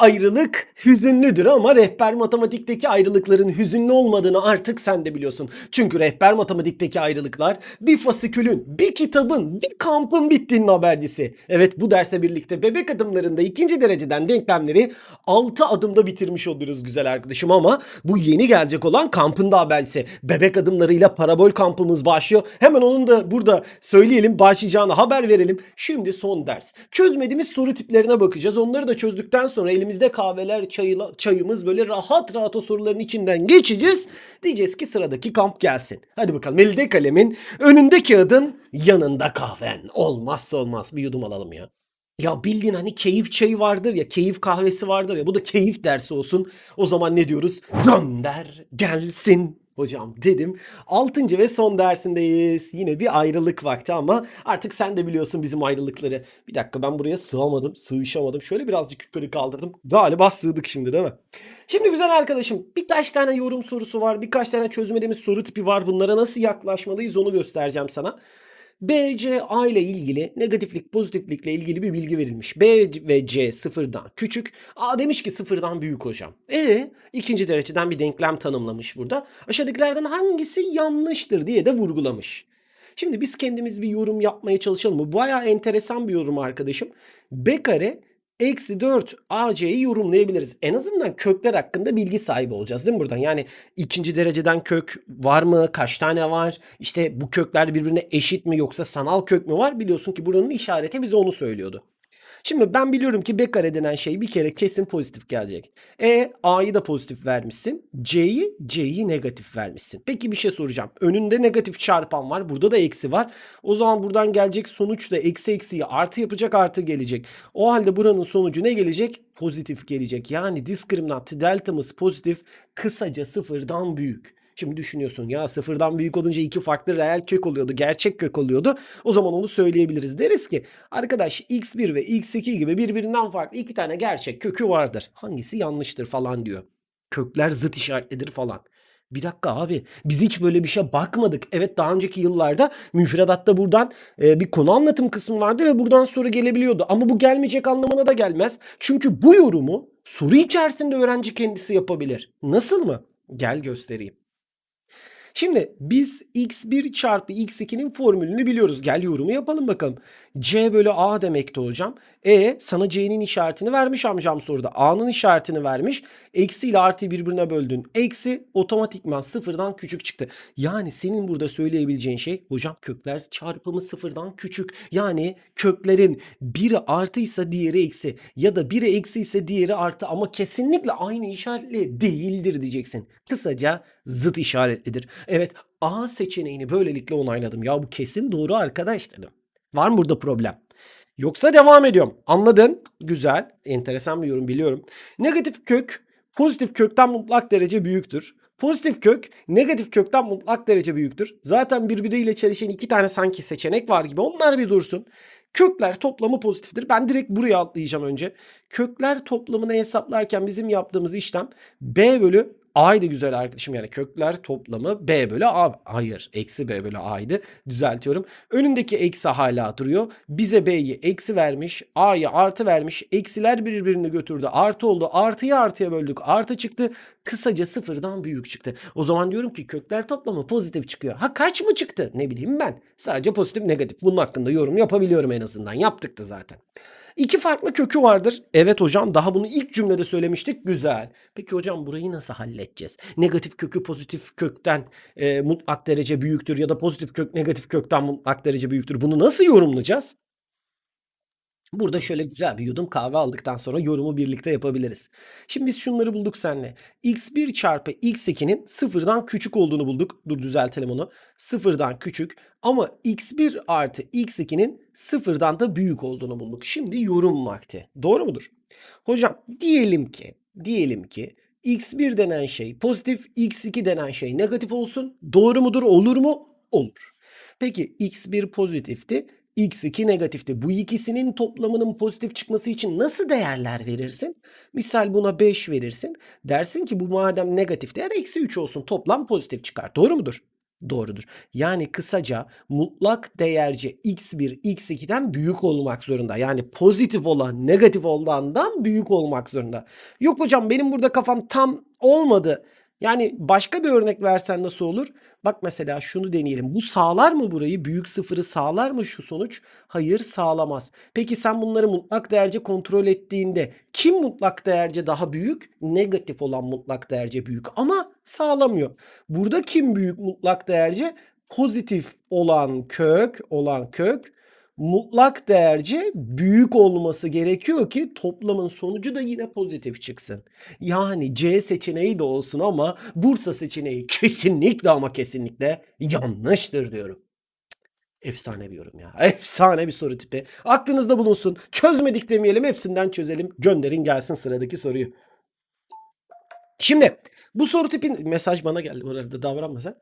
ayrılık hüzünlüdür ama rehber matematikteki ayrılıkların hüzünlü olmadığını artık sen de biliyorsun. Çünkü rehber matematikteki ayrılıklar bir fasikülün, bir kitabın, bir kampın bittiğinin habercisi. Evet bu derse birlikte bebek adımlarında ikinci dereceden denklemleri 6 adımda bitirmiş oluruz güzel arkadaşım ama bu yeni gelecek olan kampın da habercisi. Bebek adımlarıyla parabol kampımız başlıyor. Hemen onun da burada söyleyelim başlayacağını haber verelim. Şimdi son ders. Çözmediğimiz soru tiplerine bakacağız. Onları da çözdükten sonra elimizde kahveler, çayla, çayımız böyle rahat rahat o soruların içinden geçeceğiz. Diyeceğiz ki sıradaki kamp gelsin. Hadi bakalım elde kalemin, önünde kağıdın, yanında kahven. Olmazsa olmaz. Bir yudum alalım ya. Ya bildiğin hani keyif çayı vardır ya, keyif kahvesi vardır ya. Bu da keyif dersi olsun. O zaman ne diyoruz? Gönder gelsin hocam dedim. Altıncı ve son dersindeyiz. Yine bir ayrılık vakti ama artık sen de biliyorsun bizim ayrılıkları. Bir dakika ben buraya sığamadım, sığışamadım. Şöyle birazcık yukarı kaldırdım. Galiba sığdık şimdi değil mi? Şimdi güzel arkadaşım birkaç tane yorum sorusu var. Birkaç tane çözmediğimiz soru tipi var. Bunlara nasıl yaklaşmalıyız onu göstereceğim sana. B, C, A ile ilgili negatiflik, pozitiflikle ilgili bir bilgi verilmiş. B ve C sıfırdan küçük. A demiş ki sıfırdan büyük hocam. E ikinci dereceden bir denklem tanımlamış burada. Aşağıdakilerden hangisi yanlıştır diye de vurgulamış. Şimdi biz kendimiz bir yorum yapmaya çalışalım. Bu bayağı enteresan bir yorum arkadaşım. B kare eksi 4 AC'yi yorumlayabiliriz. En azından kökler hakkında bilgi sahibi olacağız değil mi buradan? Yani ikinci dereceden kök var mı? Kaç tane var? İşte bu kökler birbirine eşit mi yoksa sanal kök mü var? Biliyorsun ki buranın işareti bize onu söylüyordu. Şimdi ben biliyorum ki B kare denen şey bir kere kesin pozitif gelecek. E A'yı da pozitif vermişsin. C'yi C'yi negatif vermişsin. Peki bir şey soracağım. Önünde negatif çarpan var. Burada da eksi var. O zaman buradan gelecek sonuç da eksi eksiyi artı yapacak artı gelecek. O halde buranın sonucu ne gelecek? Pozitif gelecek. Yani diskriminant deltamız pozitif kısaca sıfırdan büyük. Şimdi düşünüyorsun ya sıfırdan büyük olunca iki farklı reel kök oluyordu. Gerçek kök oluyordu. O zaman onu söyleyebiliriz. Deriz ki arkadaş x1 ve x2 gibi birbirinden farklı iki tane gerçek kökü vardır. Hangisi yanlıştır falan diyor. Kökler zıt işaretlidir falan. Bir dakika abi biz hiç böyle bir şey bakmadık. Evet daha önceki yıllarda müfredatta buradan e, bir konu anlatım kısmı vardı ve buradan soru gelebiliyordu. Ama bu gelmeyecek anlamına da gelmez. Çünkü bu yorumu soru içerisinde öğrenci kendisi yapabilir. Nasıl mı? Gel göstereyim. Şimdi biz x1 çarpı x2'nin formülünü biliyoruz. Gel yorumu yapalım bakalım. c bölü a demekti hocam. E sana c'nin işaretini vermiş amcam soruda. a'nın işaretini vermiş. Eksi ile artıyı birbirine böldün. Eksi otomatikman sıfırdan küçük çıktı. Yani senin burada söyleyebileceğin şey hocam kökler çarpımı sıfırdan küçük. Yani köklerin biri artıysa diğeri eksi. Ya da biri eksi ise diğeri artı ama kesinlikle aynı işaretli değildir diyeceksin. Kısaca zıt işaretlidir. Evet A seçeneğini böylelikle onayladım. Ya bu kesin doğru arkadaş dedim. Var mı burada problem? Yoksa devam ediyorum. Anladın? Güzel. Enteresan bir yorum biliyorum. Negatif kök pozitif kökten mutlak derece büyüktür. Pozitif kök negatif kökten mutlak derece büyüktür. Zaten birbiriyle çelişen iki tane sanki seçenek var gibi. Onlar bir dursun. Kökler toplamı pozitiftir. Ben direkt buraya atlayacağım önce. Kökler toplamını hesaplarken bizim yaptığımız işlem B bölü A'ydı güzel arkadaşım yani kökler toplamı B bölü A. Hayır eksi B bölü A'ydı. Düzeltiyorum. Önündeki eksi hala duruyor. Bize B'yi eksi vermiş. A'yı artı vermiş. Eksiler birbirini götürdü. Artı oldu. Artıyı artıya böldük. Artı çıktı. Kısaca sıfırdan büyük çıktı. O zaman diyorum ki kökler toplamı pozitif çıkıyor. Ha kaç mı çıktı? Ne bileyim ben. Sadece pozitif negatif. Bunun hakkında yorum yapabiliyorum en azından. Yaptık da zaten. İki farklı kökü vardır. Evet hocam daha bunu ilk cümlede söylemiştik. Güzel. Peki hocam burayı nasıl halledeceğiz? Negatif kökü pozitif kökten e, mutlak derece büyüktür ya da pozitif kök negatif kökten mutlak derece büyüktür. Bunu nasıl yorumlayacağız? Burada şöyle güzel bir yudum kahve aldıktan sonra yorumu birlikte yapabiliriz. Şimdi biz şunları bulduk seninle. x1 çarpı x2'nin sıfırdan küçük olduğunu bulduk. Dur düzeltelim onu. Sıfırdan küçük ama x1 artı x2'nin sıfırdan da büyük olduğunu bulduk. Şimdi yorum vakti. Doğru mudur? Hocam diyelim ki diyelim ki x1 denen şey pozitif, x2 denen şey negatif olsun. Doğru mudur? Olur mu? Olur. Peki x1 pozitifti. X2 negatifti. Bu ikisinin toplamının pozitif çıkması için nasıl değerler verirsin? Misal buna 5 verirsin. Dersin ki bu madem negatif değer eksi 3 olsun. Toplam pozitif çıkar. Doğru mudur? Doğrudur. Yani kısaca mutlak değerce x1 x2'den büyük olmak zorunda. Yani pozitif olan negatif olandan büyük olmak zorunda. Yok hocam benim burada kafam tam olmadı. Yani başka bir örnek versen nasıl olur? Bak mesela şunu deneyelim. Bu sağlar mı burayı? Büyük sıfırı sağlar mı şu sonuç? Hayır sağlamaz. Peki sen bunları mutlak değerce kontrol ettiğinde kim mutlak değerce daha büyük? Negatif olan mutlak değerce büyük ama sağlamıyor. Burada kim büyük mutlak değerce? Pozitif olan kök olan kök mutlak değerce büyük olması gerekiyor ki toplamın sonucu da yine pozitif çıksın. Yani C seçeneği de olsun ama Bursa seçeneği kesinlikle ama kesinlikle yanlıştır diyorum. Efsane bir yorum ya. Efsane bir soru tipi. Aklınızda bulunsun. Çözmedik demeyelim hepsinden çözelim. Gönderin gelsin sıradaki soruyu. Şimdi bu soru tipin mesaj bana geldi bu arada davranma sen.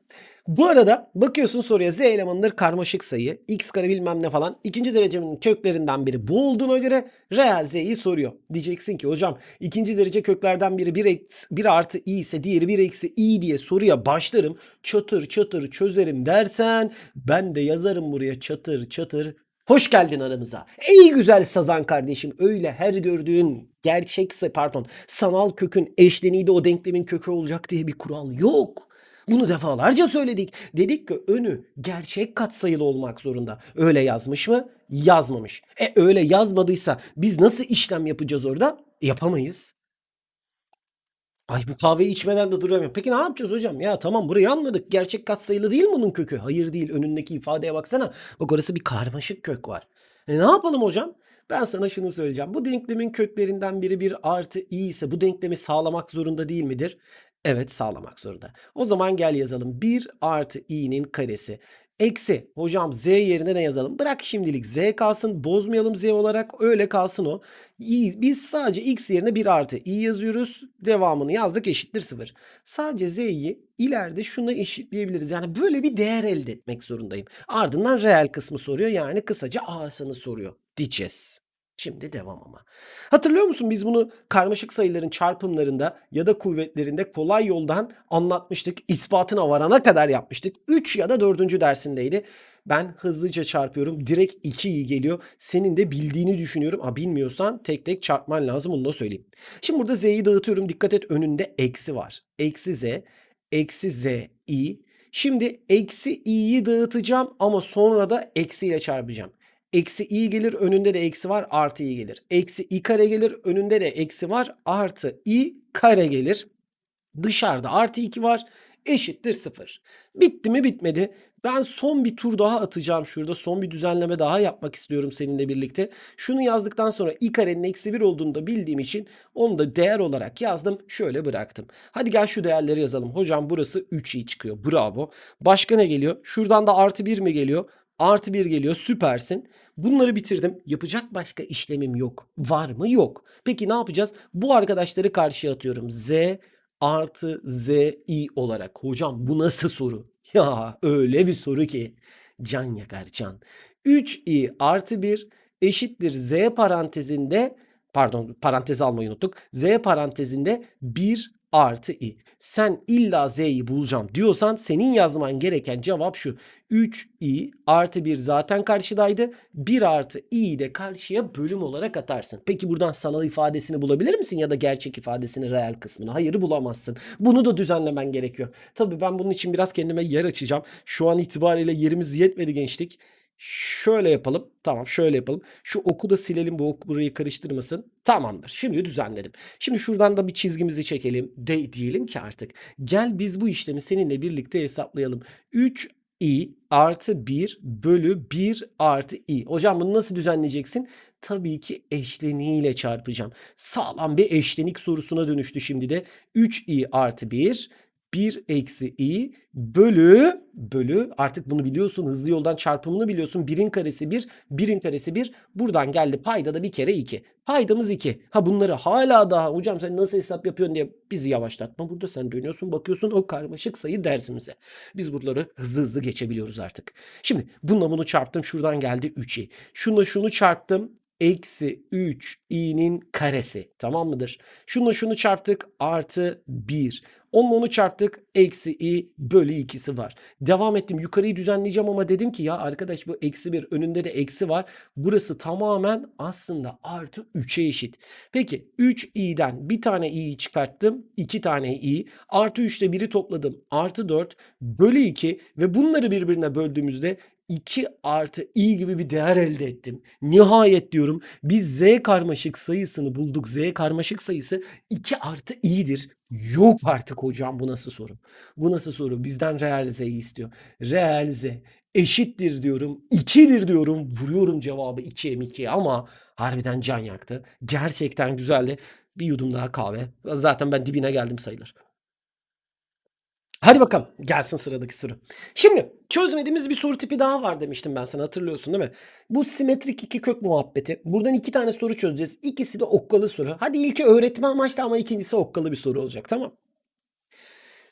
Bu arada bakıyorsun soruya z elemanıdır karmaşık sayı x kare bilmem ne falan ikinci derecenin köklerinden biri bu olduğuna göre reel z'yi soruyor. Diyeceksin ki hocam ikinci derece köklerden biri 1, eksi, 1 artı i ise diğeri 1 eksi i diye soruya başlarım çatır çatır çözerim dersen ben de yazarım buraya çatır çatır Hoş geldin aramıza. Ey güzel sazan kardeşim. Öyle her gördüğün gerçekse pardon sanal kökün eşleniği de o denklemin kökü olacak diye bir kural yok. Bunu defalarca söyledik. Dedik ki önü gerçek katsayılı olmak zorunda. Öyle yazmış mı? Yazmamış. E öyle yazmadıysa biz nasıl işlem yapacağız orada? Yapamayız. Ay bu kahveyi içmeden de duramıyorum. Peki ne yapacağız hocam? Ya tamam burayı anladık. Gerçek katsayılı değil mi bunun kökü? Hayır değil. Önündeki ifadeye baksana. Bak orası bir karmaşık kök var. E ne yapalım hocam? Ben sana şunu söyleyeceğim. Bu denklemin köklerinden biri bir artı i ise bu denklemi sağlamak zorunda değil midir? Evet sağlamak zorunda. O zaman gel yazalım. 1 artı i'nin karesi. Eksi. Hocam z yerine ne yazalım? Bırak şimdilik z kalsın. Bozmayalım z olarak. Öyle kalsın o. İ, biz sadece x yerine 1 artı i yazıyoruz. Devamını yazdık eşittir 0. Sadece z'yi ileride şuna eşitleyebiliriz. Yani böyle bir değer elde etmek zorundayım. Ardından reel kısmı soruyor. Yani kısaca a'sını soruyor diyeceğiz. Şimdi devam ama. Hatırlıyor musun biz bunu karmaşık sayıların çarpımlarında ya da kuvvetlerinde kolay yoldan anlatmıştık. İspatına varana kadar yapmıştık. 3 ya da 4. dersindeydi. Ben hızlıca çarpıyorum. Direkt 2 iyi geliyor. Senin de bildiğini düşünüyorum. Ha bilmiyorsan tek tek çarpman lazım onu da söyleyeyim. Şimdi burada z'yi dağıtıyorum. Dikkat et önünde eksi var. Eksi z, eksi z, i. Şimdi eksi i'yi dağıtacağım ama sonra da eksiyle çarpacağım. Eksi i gelir önünde de eksi var artı i gelir. Eksi i kare gelir önünde de eksi var artı i kare gelir. Dışarıda artı 2 var eşittir 0. Bitti mi bitmedi. Ben son bir tur daha atacağım şurada. Son bir düzenleme daha yapmak istiyorum seninle birlikte. Şunu yazdıktan sonra i karenin eksi 1 olduğunu da bildiğim için onu da değer olarak yazdım. Şöyle bıraktım. Hadi gel şu değerleri yazalım. Hocam burası 3i çıkıyor. Bravo. Başka ne geliyor? Şuradan da artı 1 mi geliyor? Artı 1 geliyor süpersin. Bunları bitirdim. Yapacak başka işlemim yok. Var mı? Yok. Peki ne yapacağız? Bu arkadaşları karşıya atıyorum. Z artı Z i olarak. Hocam bu nasıl soru? Ya öyle bir soru ki. Can yakar can. 3i artı 1 eşittir Z parantezinde pardon parantez almayı unuttuk. Z parantezinde 1 artı i. Sen illa z'yi bulacağım diyorsan senin yazman gereken cevap şu. 3i artı 1 zaten karşıdaydı. 1 artı i'yi de karşıya bölüm olarak atarsın. Peki buradan sanal ifadesini bulabilir misin ya da gerçek ifadesini reel kısmını? Hayır bulamazsın. Bunu da düzenlemen gerekiyor. Tabii ben bunun için biraz kendime yer açacağım. Şu an itibariyle yerimiz yetmedi gençlik. Şöyle yapalım. Tamam şöyle yapalım. Şu oku da silelim bu ok burayı karıştırmasın. Tamamdır. Şimdi düzenledim. Şimdi şuradan da bir çizgimizi çekelim. De diyelim ki artık. Gel biz bu işlemi seninle birlikte hesaplayalım. 3 i artı 1 bölü 1 artı i. Hocam bunu nasıl düzenleyeceksin? Tabii ki eşleniğiyle çarpacağım. Sağlam bir eşlenik sorusuna dönüştü şimdi de. 3i artı 1 1 eksi i bölü bölü artık bunu biliyorsun hızlı yoldan çarpımını biliyorsun. 1'in karesi 1, 1'in karesi 1. Buradan geldi payda da bir kere 2. Paydamız 2. Ha bunları hala daha hocam sen nasıl hesap yapıyorsun diye bizi yavaşlatma. Burada sen dönüyorsun bakıyorsun o karmaşık sayı dersimize. Biz buraları hızlı hızlı geçebiliyoruz artık. Şimdi bununla bunu çarptım şuradan geldi 3i. Şunla şunu çarptım eksi 3 i'nin karesi. Tamam mıdır? Şunu şunu çarptık artı 1. Onunla onu çarptık eksi i bölü ikisi var. Devam ettim yukarıyı düzenleyeceğim ama dedim ki ya arkadaş bu eksi 1 önünde de eksi var. Burası tamamen aslında artı 3'e eşit. Peki 3 i'den bir tane i'yi çıkarttım. 2 tane i. Artı 3 ile 1'i topladım. Artı 4 bölü 2 ve bunları birbirine böldüğümüzde 2 artı i gibi bir değer elde ettim. Nihayet diyorum biz z karmaşık sayısını bulduk. Z karmaşık sayısı 2 artı i'dir. Yok artık hocam bu nasıl soru? Bu nasıl soru? Bizden reel z'yi istiyor. Reel z eşittir diyorum. 2'dir diyorum. Vuruyorum cevabı 2'ye 2'ye ama harbiden can yaktı. Gerçekten güzeldi. Bir yudum daha kahve. Zaten ben dibine geldim sayılır. Hadi bakalım gelsin sıradaki soru. Şimdi çözmediğimiz bir soru tipi daha var demiştim ben sana hatırlıyorsun değil mi? Bu simetrik iki kök muhabbeti. Buradan iki tane soru çözeceğiz. İkisi de okkalı soru. Hadi ilki öğretme amaçlı ama ikincisi okkalı bir soru olacak tamam.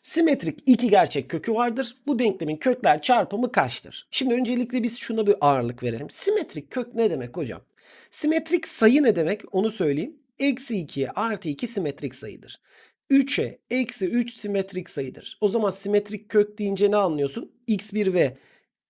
Simetrik iki gerçek kökü vardır. Bu denklemin kökler çarpımı kaçtır? Şimdi öncelikle biz şuna bir ağırlık verelim. Simetrik kök ne demek hocam? Simetrik sayı ne demek onu söyleyeyim. Eksi 2'ye artı 2 simetrik sayıdır. 3'e eksi 3 simetrik sayıdır. O zaman simetrik kök deyince ne anlıyorsun? x1 ve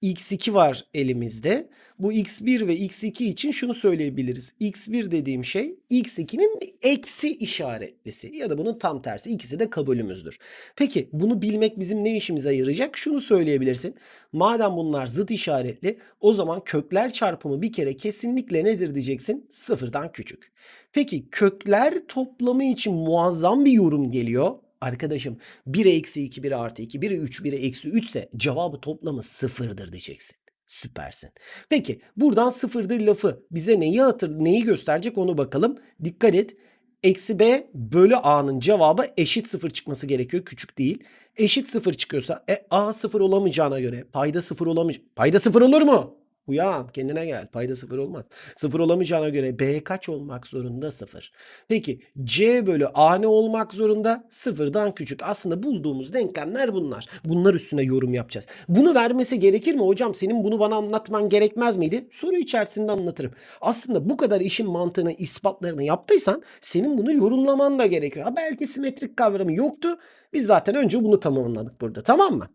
x2 var elimizde. Bu x1 ve x2 için şunu söyleyebiliriz. x1 dediğim şey x2'nin eksi işaretlisi ya da bunun tam tersi. İkisi de kabulümüzdür. Peki bunu bilmek bizim ne işimize yarayacak? Şunu söyleyebilirsin. Madem bunlar zıt işaretli o zaman kökler çarpımı bir kere kesinlikle nedir diyeceksin? Sıfırdan küçük. Peki kökler toplamı için muazzam bir yorum geliyor. Arkadaşım 1'e eksi 2, 1'e artı 2, 1'e 3, 1'e eksi 3 ise cevabı toplamı sıfırdır diyeceksin. Süpersin. Peki buradan sıfırdır lafı bize neyi hatır, neyi gösterecek onu bakalım. Dikkat et. Eksi b bölü a'nın cevabı eşit sıfır çıkması gerekiyor. Küçük değil. Eşit sıfır çıkıyorsa e, a sıfır olamayacağına göre payda sıfır olamayacak. Payda sıfır olur mu? Uyan kendine gel. Payda sıfır olmaz. Sıfır olamayacağına göre B kaç olmak zorunda? Sıfır. Peki C bölü A ne olmak zorunda? Sıfırdan küçük. Aslında bulduğumuz denklemler bunlar. Bunlar üstüne yorum yapacağız. Bunu vermesi gerekir mi hocam? Senin bunu bana anlatman gerekmez miydi? Soru içerisinde anlatırım. Aslında bu kadar işin mantığını, ispatlarını yaptıysan senin bunu yorumlaman da gerekiyor. Ha, belki simetrik kavramı yoktu. Biz zaten önce bunu tamamladık burada. Tamam mı?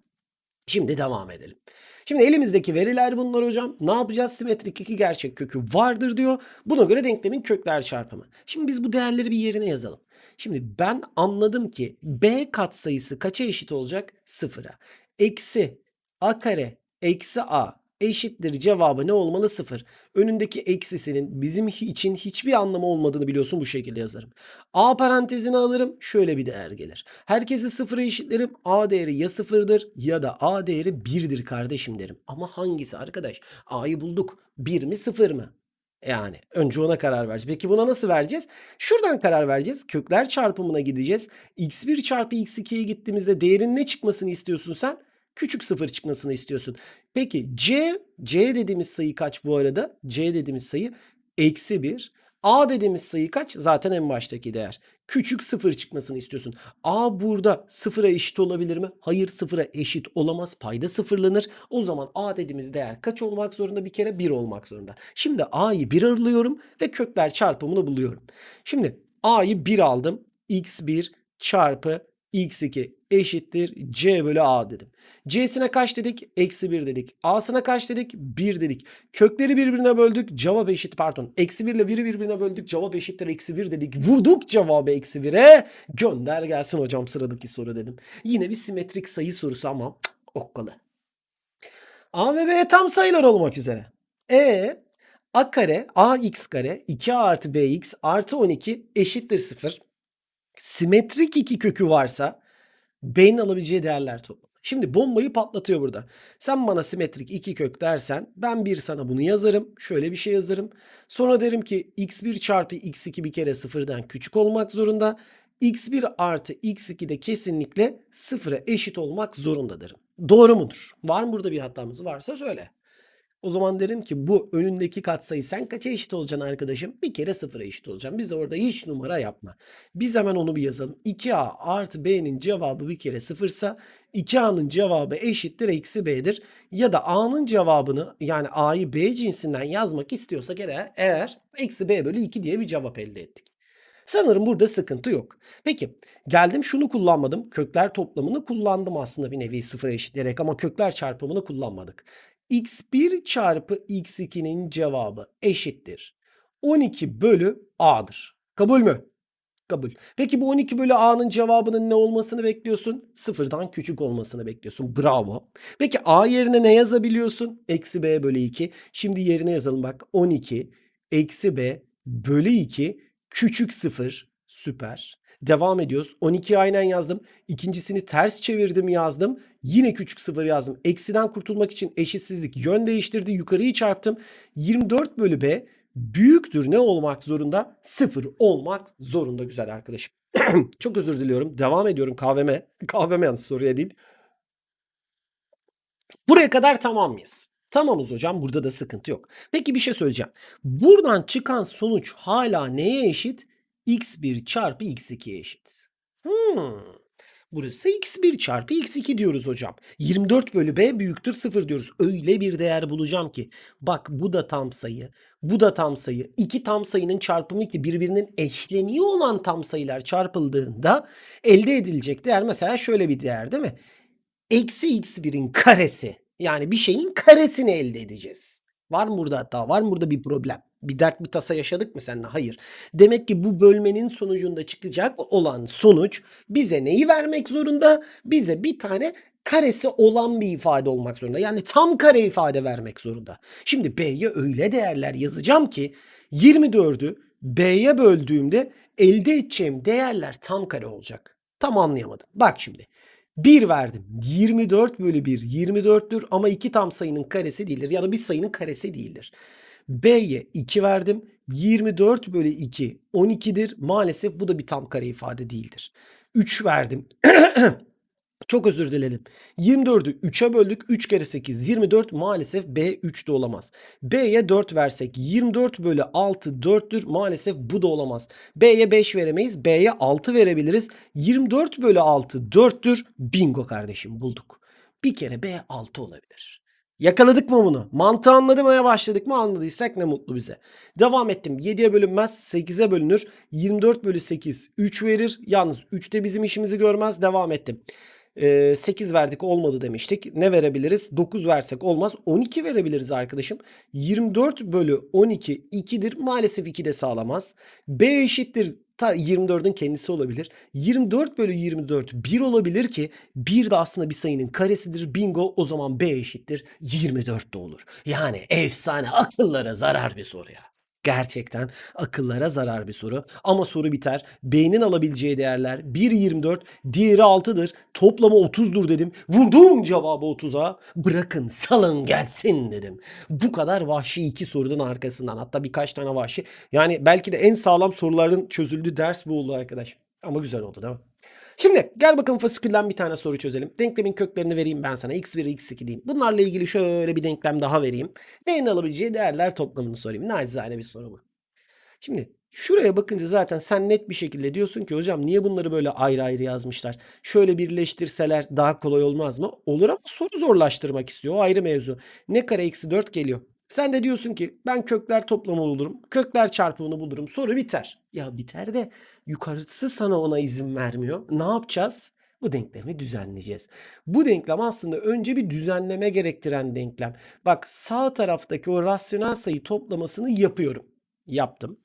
Şimdi devam edelim. Şimdi elimizdeki veriler bunlar hocam. Ne yapacağız? Simetrik iki gerçek kökü vardır diyor. Buna göre denklemin kökler çarpımı. Şimdi biz bu değerleri bir yerine yazalım. Şimdi ben anladım ki b katsayısı kaça eşit olacak? Sıfıra. Eksi a kare eksi a eşittir cevabı ne olmalı? Sıfır. Önündeki eksisinin bizim için hiçbir anlamı olmadığını biliyorsun bu şekilde yazarım. A parantezine alırım şöyle bir değer gelir. Herkesi sıfıra eşitlerim. A değeri ya sıfırdır ya da A değeri birdir kardeşim derim. Ama hangisi arkadaş? A'yı bulduk. Bir mi sıfır mı? Yani önce ona karar vereceğiz. Peki buna nasıl vereceğiz? Şuradan karar vereceğiz. Kökler çarpımına gideceğiz. x1 çarpı x2'ye gittiğimizde değerin ne çıkmasını istiyorsun sen? Küçük sıfır çıkmasını istiyorsun. Peki c, c dediğimiz sayı kaç bu arada? c dediğimiz sayı eksi 1. A dediğimiz sayı kaç? Zaten en baştaki değer. Küçük sıfır çıkmasını istiyorsun. A burada sıfıra eşit olabilir mi? Hayır sıfıra eşit olamaz. Payda sıfırlanır. O zaman A dediğimiz değer kaç olmak zorunda? Bir kere 1 olmak zorunda. Şimdi A'yı 1 alıyorum ve kökler çarpımını buluyorum. Şimdi A'yı 1 aldım. x1 çarpı x2 eşittir c bölü a dedim. C'sine kaç dedik? Eksi 1 dedik. A'sına kaç dedik? 1 dedik. Kökleri birbirine böldük. Cevap eşit pardon. Eksi 1 ile 1'i birbirine böldük. Cevap eşittir eksi 1 dedik. Vurduk cevabı eksi 1'e. Gönder gelsin hocam sıradaki soru dedim. Yine bir simetrik sayı sorusu ama okkalı. A ve B tam sayılar olmak üzere. E a kare ax kare 2a artı bx artı 12 eşittir 0 simetrik iki kökü varsa b'nin alabileceği değerler toplamı. Şimdi bombayı patlatıyor burada. Sen bana simetrik iki kök dersen ben bir sana bunu yazarım. Şöyle bir şey yazarım. Sonra derim ki x1 çarpı x2 bir kere sıfırdan küçük olmak zorunda. x1 artı x2 de kesinlikle sıfıra eşit olmak zorunda derim. Doğru mudur? Var mı burada bir hatamız varsa söyle. O zaman derim ki bu önündeki katsayı sen kaça eşit olacaksın arkadaşım? Bir kere sıfıra eşit olacaksın. Biz orada hiç numara yapma. Biz hemen onu bir yazalım. 2a artı b'nin cevabı bir kere sıfırsa 2a'nın cevabı eşittir eksi b'dir. Ya da a'nın cevabını yani a'yı b cinsinden yazmak istiyorsak eğer, eğer eksi b bölü 2 diye bir cevap elde ettik. Sanırım burada sıkıntı yok. Peki geldim şunu kullanmadım. Kökler toplamını kullandım aslında bir nevi sıfıra eşitleyerek ama kökler çarpımını kullanmadık. X1 çarpı x2'nin cevabı eşittir. 12 bölü a'dır. Kabul mü? Kabul. Peki bu 12 bölü a'nın cevabının ne olmasını bekliyorsun? Sıfırdan küçük olmasını bekliyorsun. Bravo. Peki a yerine ne yazabiliyorsun? Eksi b bölü 2. Şimdi yerine yazalım bak. 12 eksi b bölü 2 küçük sıfır. Süper. Devam ediyoruz. 12'yi aynen yazdım. İkincisini ters çevirdim yazdım. Yine küçük sıfır yazdım. Eksiden kurtulmak için eşitsizlik yön değiştirdi. Yukarıyı çarptım. 24 bölü b büyüktür ne olmak zorunda? Sıfır olmak zorunda güzel arkadaşım. Çok özür diliyorum. Devam ediyorum kahveme. Kahveme yalnız soruya değil. Buraya kadar tamam mıyız? Tamamız hocam. Burada da sıkıntı yok. Peki bir şey söyleyeceğim. Buradan çıkan sonuç hala neye eşit? X1 çarpı x2'ye eşit. Hmm. Burası x1 çarpı x2 diyoruz hocam. 24 bölü b büyüktür 0 diyoruz. Öyle bir değer bulacağım ki. Bak bu da tam sayı. Bu da tam sayı. İki tam sayının çarpımı ki birbirinin eşleniği olan tam sayılar çarpıldığında elde edilecek değer mesela şöyle bir değer değil mi? Eksi x1'in karesi. Yani bir şeyin karesini elde edeceğiz. Var mı burada hata? Var mı burada bir problem? Bir dert bir tasa yaşadık mı seninle? Hayır. Demek ki bu bölmenin sonucunda çıkacak olan sonuç bize neyi vermek zorunda? Bize bir tane karesi olan bir ifade olmak zorunda. Yani tam kare ifade vermek zorunda. Şimdi B'ye öyle değerler yazacağım ki 24'ü B'ye böldüğümde elde edeceğim değerler tam kare olacak. Tam anlayamadım. Bak şimdi. 1 verdim. 24 bölü 1 24'tür ama iki tam sayının karesi değildir ya da bir sayının karesi değildir. B'ye 2 verdim. 24 bölü 2 12'dir. Maalesef bu da bir tam kare ifade değildir. 3 verdim. Çok özür dilerim. 24'ü 3'e böldük. 3 kere 8 24 maalesef B 3 de olamaz. B'ye 4 versek 24 bölü 6 4'tür. Maalesef bu da olamaz. B'ye 5 veremeyiz. B'ye 6 verebiliriz. 24 bölü 6 4'tür. Bingo kardeşim bulduk. Bir kere B 6 olabilir. Yakaladık mı bunu? Mantığı anladımaya başladık mı? Anladıysak ne mutlu bize. Devam ettim. 7'ye bölünmez 8'e bölünür. 24 bölü 8 3 verir. Yalnız 3 de bizim işimizi görmez. Devam ettim. Ee, 8 verdik olmadı demiştik. Ne verebiliriz? 9 versek olmaz. 12 verebiliriz arkadaşım. 24 bölü 12 2'dir. Maalesef 2 de sağlamaz. B eşittir. Ta 24'ün kendisi olabilir. 24 bölü 24 1 olabilir ki 1 de aslında bir sayının karesidir. Bingo o zaman B eşittir. 24 de olur. Yani efsane akıllara zarar bir soru ya. Gerçekten akıllara zarar bir soru. Ama soru biter. B'nin alabileceği değerler 1 24, diğeri 6'dır. Toplamı 30'dur dedim. Vurdum cevabı 30'a. Bırakın salın gelsin dedim. Bu kadar vahşi iki sorunun arkasından. Hatta birkaç tane vahşi. Yani belki de en sağlam soruların çözüldüğü ders bu oldu arkadaş. Ama güzel oldu değil mi? Şimdi gel bakalım fasikülden bir tane soru çözelim. Denklemin köklerini vereyim ben sana. x1, x2 diyeyim. Bunlarla ilgili şöyle bir denklem daha vereyim. Neyin alabileceği değerler toplamını sorayım. Nacizane bir soru bu. Şimdi şuraya bakınca zaten sen net bir şekilde diyorsun ki hocam niye bunları böyle ayrı ayrı yazmışlar? Şöyle birleştirseler daha kolay olmaz mı? Olur ama soru zorlaştırmak istiyor. O ayrı mevzu. Ne kare eksi 4 geliyor. Sen de diyorsun ki ben kökler toplamı bulurum. Kökler çarpımını bulurum. Soru biter. Ya biter de yukarısı sana ona izin vermiyor. Ne yapacağız? Bu denklemi düzenleyeceğiz. Bu denklem aslında önce bir düzenleme gerektiren denklem. Bak sağ taraftaki o rasyonel sayı toplamasını yapıyorum. Yaptım.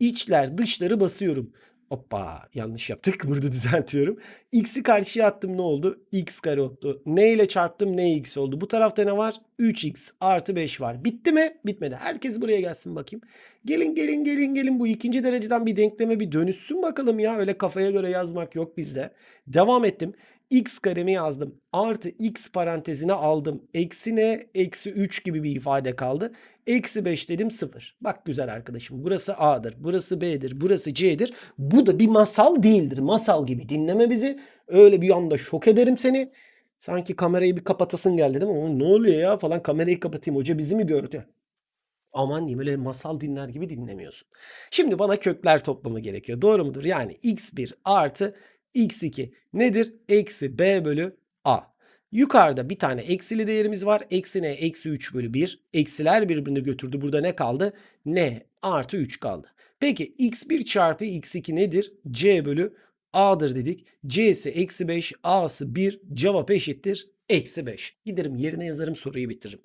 İçler dışları basıyorum. Hoppa yanlış yaptık. Burada düzeltiyorum. X'i karşıya attım ne oldu? X kare oldu. Ne ile çarptım ne x oldu. Bu tarafta ne var? 3x artı 5 var. Bitti mi? Bitmedi. Herkes buraya gelsin bakayım. Gelin gelin gelin gelin bu ikinci dereceden bir denkleme bir dönüşsün bakalım ya. Öyle kafaya göre yazmak yok bizde. Devam ettim. X karemi yazdım. Artı x parantezine aldım. Eksi ne? Eksi 3 gibi bir ifade kaldı. Eksi 5 dedim 0. Bak güzel arkadaşım. Burası A'dır. Burası B'dir. Burası C'dir. Bu da bir masal değildir. Masal gibi dinleme bizi. Öyle bir anda şok ederim seni. Sanki kamerayı bir kapatasın geldi değil mi? Ne oluyor ya falan kamerayı kapatayım hoca bizi mi gördü? Aman diyeyim öyle masal dinler gibi dinlemiyorsun. Şimdi bana kökler toplamı gerekiyor. Doğru mudur? Yani x1 artı x2 nedir? Eksi b bölü a. Yukarıda bir tane eksili değerimiz var. Eksi n eksi 3 bölü 1. Eksiler birbirini götürdü. Burada ne kaldı? n artı 3 kaldı. Peki x1 çarpı x2 nedir? c bölü a'dır dedik. c'si eksi 5 a'sı 1 cevap eşittir eksi 5. Giderim yerine yazarım soruyu bitiririm.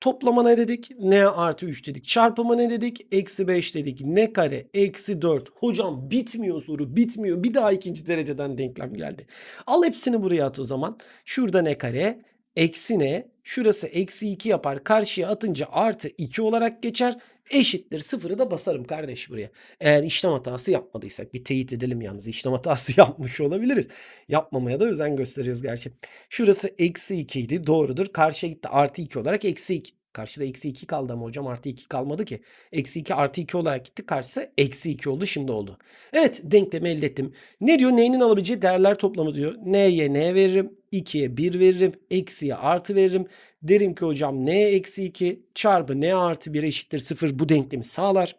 Toplama ne dedik? n artı 3 dedik. Çarpıma ne dedik? Eksi 5 dedik. n kare eksi 4. Hocam bitmiyor soru bitmiyor. Bir daha ikinci dereceden denklem geldi. Al hepsini buraya at o zaman. Şurada ne kare? Eksi ne? Şurası eksi 2 yapar. Karşıya atınca artı 2 olarak geçer. Eşittir sıfırı da basarım kardeş buraya. Eğer işlem hatası yapmadıysak bir teyit edelim yalnız. işlem hatası yapmış olabiliriz. Yapmamaya da özen gösteriyoruz gerçi. Şurası eksi 2 idi doğrudur. Karşıya gitti artı 2 olarak eksi 2. Karşıda eksi 2 kaldı ama hocam artı 2 kalmadı ki. Eksi 2 artı 2 olarak gitti. Karşısı eksi 2 oldu şimdi oldu. Evet denklemi elde ettim. Ne diyor? Neyinin alabileceği değerler toplamı diyor. N'ye N veririm. 2'ye 1 veririm. Eksiye artı veririm. Derim ki hocam N eksi 2 çarpı N artı 1 eşittir 0 bu denklemi sağlar.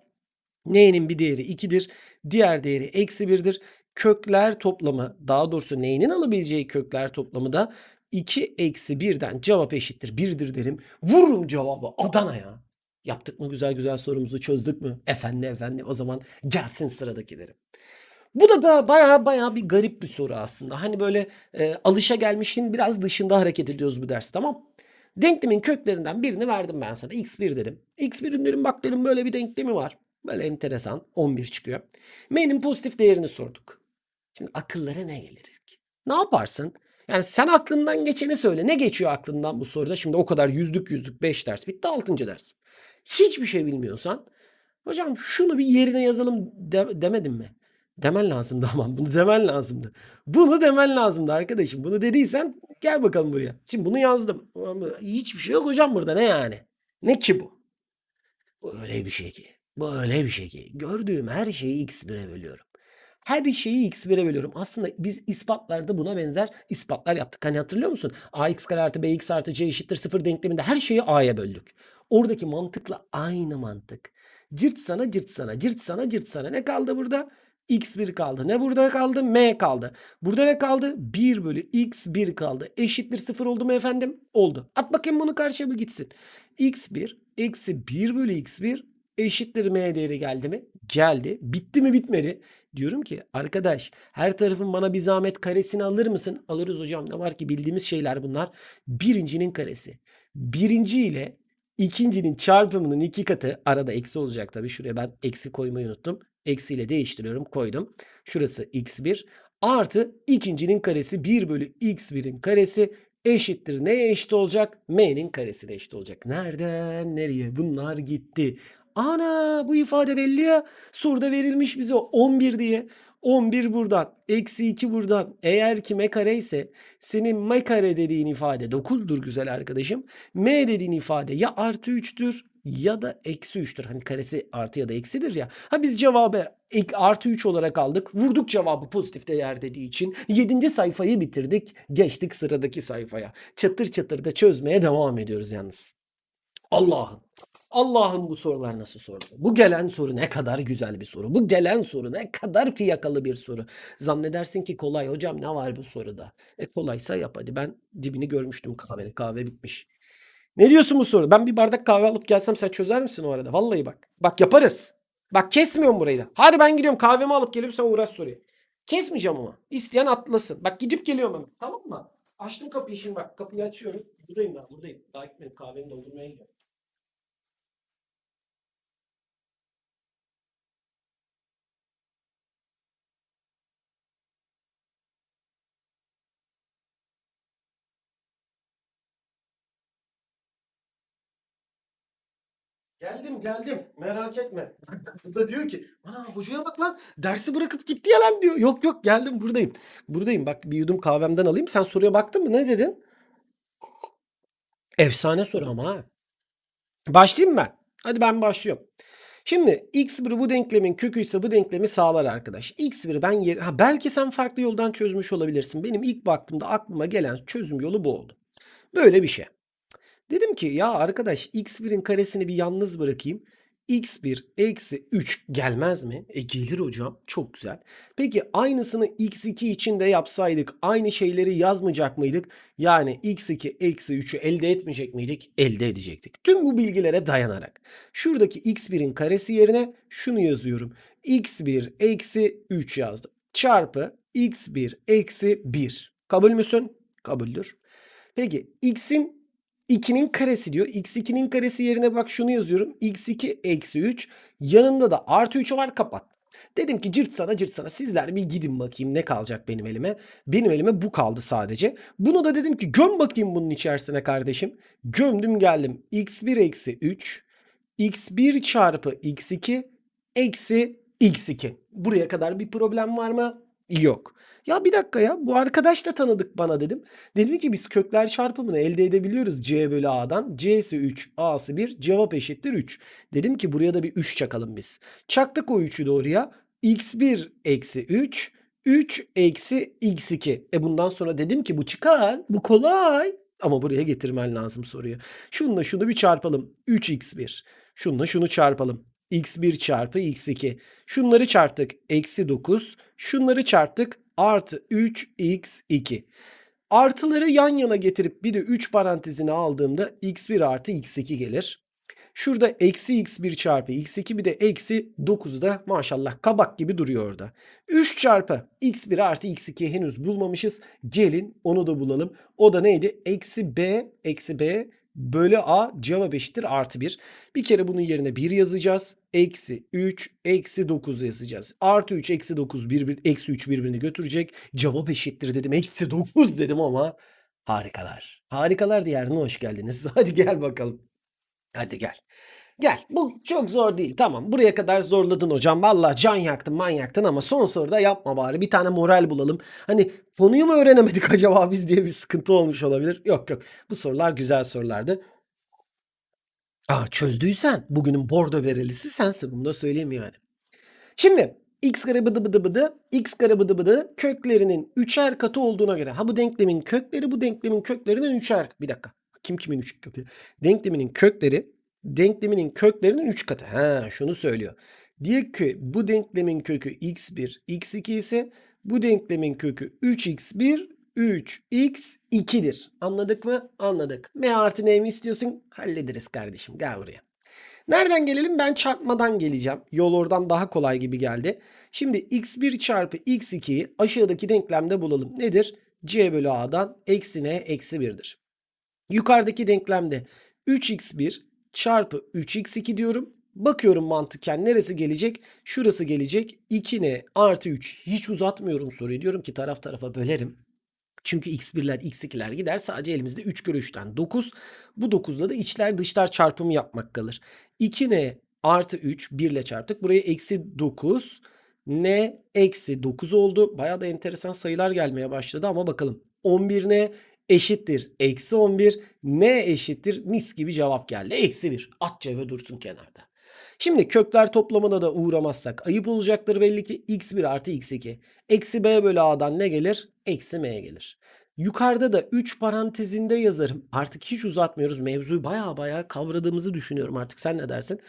N'nin bir değeri 2'dir. Diğer değeri eksi 1'dir. Kökler toplamı daha doğrusu N'nin alabileceği kökler toplamı da 2 eksi 1'den cevap eşittir 1'dir derim. Vururum cevabı Adana'ya. Yaptık mı güzel güzel sorumuzu çözdük mü? Efendi efendi o zaman gelsin sıradaki derim. Bu da, da baya baya bir garip bir soru aslında. Hani böyle e, alışa gelmişin biraz dışında hareket ediyoruz bu ders tamam. Denklemin köklerinden birini verdim ben sana. x1 dedim. x1'in dedim bak dedim böyle bir denklemi var. Böyle enteresan 11 çıkıyor. M'nin pozitif değerini sorduk. Şimdi akıllara ne gelir ki? Ne yaparsın? Yani sen aklından geçeni söyle. Ne geçiyor aklından bu soruda? Şimdi o kadar yüzlük yüzlük 5 ders bitti 6. ders. Hiçbir şey bilmiyorsan hocam şunu bir yerine yazalım de, demedim mi? Demen lazımdı ama bunu demen lazımdı. Bunu demen lazımdı arkadaşım. Bunu dediysen gel bakalım buraya. Şimdi bunu yazdım. Hiçbir şey yok hocam burada ne yani? Ne ki bu? Bu öyle bir şey ki. Bu öyle bir şey ki. Gördüğüm her şeyi x1'e bölüyorum. Her şeyi x1'e bölüyorum. Aslında biz ispatlarda buna benzer ispatlar yaptık. Hani hatırlıyor musun? ax kare artı bx artı c eşittir 0 denkleminde her şeyi a'ya böldük. Oradaki mantıkla aynı mantık. Cırt sana cırt sana cırt sana cırt sana. Ne kaldı burada? x1 kaldı. Ne burada kaldı? m kaldı. Burada ne kaldı? 1 bölü x1 kaldı. Eşittir 0 oldu mu efendim? Oldu. At bakayım bunu karşıya bir gitsin. x1 eksi 1 bölü x1 eşittir m değeri geldi mi? Geldi. Bitti mi bitmedi. Diyorum ki arkadaş her tarafın bana bir zahmet karesini alır mısın? Alırız hocam ne var ki bildiğimiz şeyler bunlar. Birincinin karesi. Birinci ile ikincinin çarpımının iki katı arada eksi olacak tabii. Şuraya ben eksi koymayı unuttum. Eksiyle değiştiriyorum koydum. Şurası x1 artı ikincinin karesi 1 bölü x1'in karesi eşittir. Neye eşit olacak? M'nin karesine eşit olacak. Nereden nereye? Bunlar gitti. Ana bu ifade belli ya. Soruda verilmiş bize 11 diye. 11 buradan. Eksi 2 buradan. Eğer ki m kare ise senin m kare dediğin ifade 9'dur güzel arkadaşım. M dediğin ifade ya artı 3'tür ya da eksi 3'tür. Hani karesi artı ya da eksidir ya. Ha biz cevabı ek- artı 3 olarak aldık. Vurduk cevabı pozitif değer dediği için. 7. sayfayı bitirdik. Geçtik sıradaki sayfaya. Çatır çatır da çözmeye devam ediyoruz yalnız. Allah'ım. Allah'ım bu sorular nasıl soru? Bu gelen soru ne kadar güzel bir soru. Bu gelen soru ne kadar fiyakalı bir soru. Zannedersin ki kolay hocam ne var bu soruda? E kolaysa yap hadi. Ben dibini görmüştüm kahvenin. Kahve bitmiş. Ne diyorsun bu soru? Ben bir bardak kahve alıp gelsem sen çözer misin o arada? Vallahi bak. Bak yaparız. Bak kesmiyorum burayı da. Hadi ben gidiyorum kahvemi alıp gelip sen uğraş soruyu. Kesmeyeceğim ama. İsteyen atlasın. Bak gidip geliyorum hemen. Tamam mı? Açtım kapıyı şimdi bak. Kapıyı açıyorum. Buradayım ben buradayım. Daha gitmedim kahvemi doldurmaya gidiyorum. Geldim geldim merak etme. Bu da diyor ki ana hocaya bak lan dersi bırakıp gitti ya lan diyor. Yok yok geldim buradayım. Buradayım bak bir yudum kahvemden alayım. Sen soruya baktın mı ne dedin? Efsane soru ama ha. Başlayayım mı ben? Hadi ben başlıyorum. Şimdi x1 bu denklemin kökü ise bu denklemi sağlar arkadaş. x1'i ben yer... Ha, belki sen farklı yoldan çözmüş olabilirsin. Benim ilk baktığımda aklıma gelen çözüm yolu bu oldu. Böyle bir şey. Dedim ki ya arkadaş x1'in karesini bir yalnız bırakayım. x1 eksi 3 gelmez mi? E gelir hocam. Çok güzel. Peki aynısını x2 için de yapsaydık aynı şeyleri yazmayacak mıydık? Yani x2 eksi 3'ü elde etmeyecek miydik? Elde edecektik. Tüm bu bilgilere dayanarak. Şuradaki x1'in karesi yerine şunu yazıyorum. x1 eksi 3 yazdım. Çarpı x1 eksi 1. Kabul müsün? Kabuldür. Peki x'in 2'nin karesi diyor. x2'nin karesi yerine bak şunu yazıyorum. x2 eksi 3. Yanında da artı 3 var kapat. Dedim ki cırt sana cırt sana sizler bir gidin bakayım ne kalacak benim elime. Benim elime bu kaldı sadece. Bunu da dedim ki göm bakayım bunun içerisine kardeşim. Gömdüm geldim. x1 eksi 3. x1 çarpı x2 eksi x2. Buraya kadar bir problem var mı? Yok. Ya bir dakika ya bu arkadaş da tanıdık bana dedim. Dedim ki biz kökler çarpımını elde edebiliyoruz c bölü a'dan. c'si 3 a'sı 1 cevap eşittir 3. Dedim ki buraya da bir 3 çakalım biz. Çaktık o 3'ü doğruya. x1 eksi 3 3 eksi x2. E bundan sonra dedim ki bu çıkar. Bu kolay. Ama buraya getirmen lazım soruyu. Şununla şunu bir çarpalım. 3x1. Şununla şunu çarpalım x1 çarpı x2. Şunları çarptık eksi 9. Şunları çarptık artı 3x2. Artıları yan yana getirip bir de 3 parantezine aldığımda x1 artı x2 gelir. Şurada eksi x1 çarpı x2 bir de eksi 9'u da maşallah kabak gibi duruyor orada. 3 çarpı x1 artı x2 henüz bulmamışız. Gelin onu da bulalım. O da neydi? Eksi b eksi b bölü a cevap eşittir artı 1. Bir kere bunun yerine 1 yazacağız. Eksi 3 eksi 9 yazacağız. Artı 3 eksi 9 bir, bir, eksi 3 birbirini götürecek. Cevap eşittir dedim. Eksi 9 dedim ama harikalar. Harikalar diyarına hoş geldiniz. Hadi gel bakalım. Hadi gel. Gel. Bu çok zor değil. Tamam. Buraya kadar zorladın hocam. Vallahi can yaktın, man yaktın ama son soruda yapma bari. Bir tane moral bulalım. Hani konuyu mu öğrenemedik acaba biz diye bir sıkıntı olmuş olabilir. Yok yok. Bu sorular güzel sorulardı. Aa çözdüysen bugünün bordo berelisi sensin. Bunu da söyleyeyim yani. Şimdi x kare bıdı bıdı bıdı, x kare bıdı bıdı köklerinin üçer katı olduğuna göre. Ha bu denklemin kökleri bu denklemin köklerinin üçer. Bir dakika. Kim kimin üç katı? Denkleminin kökleri denkleminin köklerinin 3 katı. Ha şunu söylüyor. Diyor ki bu denklemin kökü x1, x2 ise bu denklemin kökü 3x1, 3x2'dir. Anladık mı? Anladık. M artı ne mi istiyorsun? Hallederiz kardeşim. Gel buraya. Nereden gelelim? Ben çarpmadan geleceğim. Yol oradan daha kolay gibi geldi. Şimdi x1 çarpı x2'yi aşağıdaki denklemde bulalım. Nedir? c bölü a'dan eksi n eksi 1'dir. Yukarıdaki denklemde 3x1 çarpı 3x2 diyorum. Bakıyorum mantıken neresi gelecek? Şurası gelecek. 2n artı 3. Hiç uzatmıyorum soruyu. Diyorum ki taraf tarafa bölerim. Çünkü x1'ler x2'ler gider. Sadece elimizde 3 kere 3'ten 9. Bu 9'la da içler dışlar çarpımı yapmak kalır. 2n artı 3 1 ile çarptık. Buraya eksi 9. n eksi 9 oldu. Bayağı da enteresan sayılar gelmeye başladı ama bakalım. 11n eşittir eksi 11 ne eşittir mis gibi cevap geldi. Eksi 1 at cebe dursun kenarda. Şimdi kökler toplamına da uğramazsak ayıp olacaktır belli ki x1 artı x2. Eksi b bölü a'dan ne gelir? Eksi m gelir. Yukarıda da 3 parantezinde yazarım. Artık hiç uzatmıyoruz. Mevzuyu baya baya kavradığımızı düşünüyorum artık. Sen ne dersin?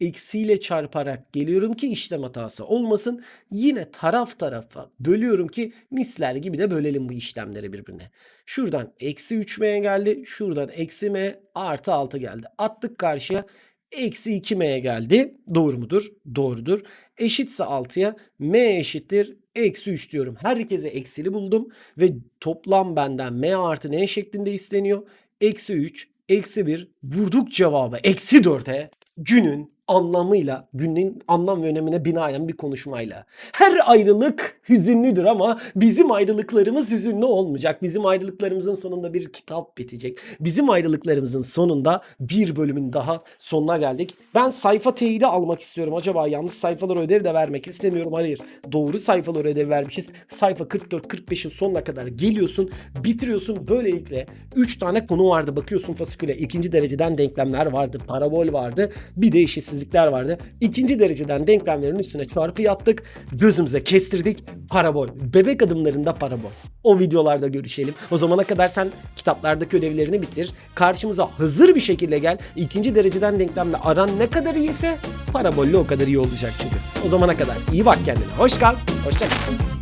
Eksiyle çarparak geliyorum ki işlem hatası olmasın. Yine taraf tarafa bölüyorum ki misler gibi de bölelim bu işlemleri birbirine. Şuradan eksi 3m geldi. Şuradan eksi m artı 6 geldi. Attık karşıya. Eksi 2m geldi. Doğru mudur? Doğrudur. Eşitse 6'ya m eşittir eksi 3 diyorum. Herkese eksili buldum ve toplam benden m artı n şeklinde isteniyor. Eksi 3, eksi 1 vurduk cevabı eksi 4'e günün anlamıyla, günün anlam ve önemine binaen bir konuşmayla. Her ayrılık hüzünlüdür ama bizim ayrılıklarımız hüzünlü olmayacak. Bizim ayrılıklarımızın sonunda bir kitap bitecek. Bizim ayrılıklarımızın sonunda bir bölümün daha sonuna geldik. Ben sayfa teyidi almak istiyorum. Acaba yanlış sayfalara ödev de vermek istemiyorum. Hayır. Doğru sayfalara ödev vermişiz. Sayfa 44-45'in sonuna kadar geliyorsun. Bitiriyorsun. Böylelikle 3 tane konu vardı. Bakıyorsun fasiküle. ikinci dereceden denklemler vardı. Parabol vardı. Bir de eşitsiz eşitsizlikler vardı. İkinci dereceden denklemlerin üstüne çarpı yaptık. Gözümüze kestirdik. Parabol. Bebek adımlarında parabol. O videolarda görüşelim. O zamana kadar sen kitaplardaki ödevlerini bitir. Karşımıza hazır bir şekilde gel. İkinci dereceden denklemle aran ne kadar iyiyse parabolle o kadar iyi olacak çünkü. O zamana kadar iyi bak kendine. Hoş kal. Hoşça kal.